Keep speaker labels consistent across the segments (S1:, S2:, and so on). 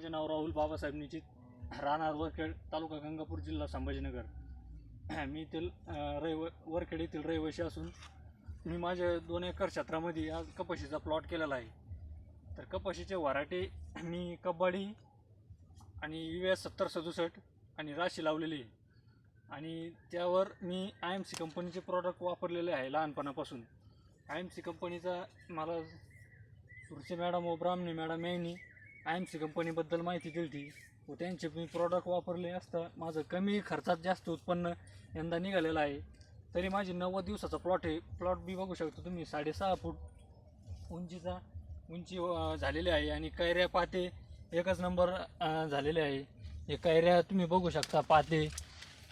S1: माझे नाव राहुल बाबासाहेब निचित. राहणार वरखेड तालुका गंगापूर जिल्हा संभाजीनगर. मी तेल रहिव वरखेड येथील रहिवासी असून मी माझ्या दोन एकर क्षेत्रामध्ये आज कपाशीचा प्लॉट केलेला आहे. तर कपाशीचे व्हरायटी मी कब्बाडी आणि यू एस सत्तर सदुसष्ट आणि राशी लावलेली आहे. आणि त्यावर मी आय एम सी कंपनीचे प्रॉडक्ट वापरलेले आहे लहानपणापासून. आय एम सी कंपनीचा मला सुरचे मॅडम व ब्राह्मणी मॅडम यांनी आय एम सी कंपनीबद्दल माहिती दिली होती व त्यांचे मी प्रॉडक्ट वापरले असता माझं कमी खर्चात जास्त उत्पन्न यंदा निघालेलं आहे. तरी माझी नव्वद दिवसाचा प्लॉट आहे. प्लॉट बी बघू शकतो तुम्ही साडेसहा फूट उंचीचा उंची झालेली आहे आणि कैऱ्या पाते एकच नंबर झालेले आहे. हे कैऱ्या तुम्ही बघू शकता पाते.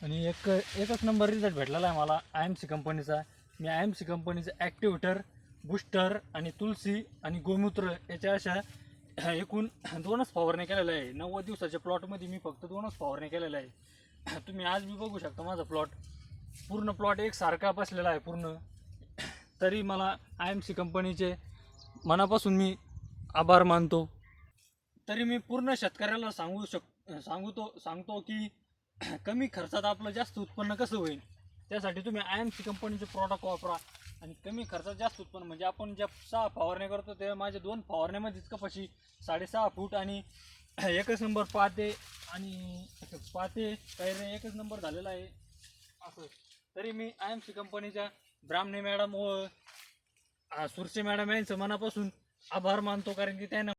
S1: आणि एक एकच नंबर रिझल्ट भेटलेला आहे मला आय एम सी कंपनीचा. मी आय एम सी कंपनीचं ॲक्टिव्हेटर बूस्टर आणि तुलसी आणि गोमूत्र याच्या अशा एकूण दोनच फवारणी केलेलं आहे. नव्वद दिवसाच्या प्लॉटमध्ये मी फक्त दोनच फवारण्या केलेलं आहे. तुम्ही आज मी बघू शकता माझा प्लॉट पूर्ण प्लॉट एक सारखा बसलेला आहे पूर्ण. तरी मला आय एम सी कंपनीचे मनापासून मी आभार मानतो. तरी मी पूर्ण शेतकऱ्याला सांगू शक सांगतो सांगतो की कमी खर्चात आपलं जास्त उत्पन्न कसं होईल? त्यासाठी तुम्ही आय एम सी कंपनीचे प्रॉडक्ट वापरा. आणि कमी खर्चात जास्त उत्पन्न. म्हणजे आपण ज्या सहा फवारण्या करतो ते माझ्या दोन फवारण्यामध्येच कपाशी साडेसहा फूट आणि एकच नंबर पाते आणि पाते कैरे एकच नंबर झालेला आहे. असं. तरी मी आय एम सी कंपनीच्या ब्राह्मणे मॅडम व सुरसे मॅडम यांचं मनापासून आभार मानतो कारण की त्यांना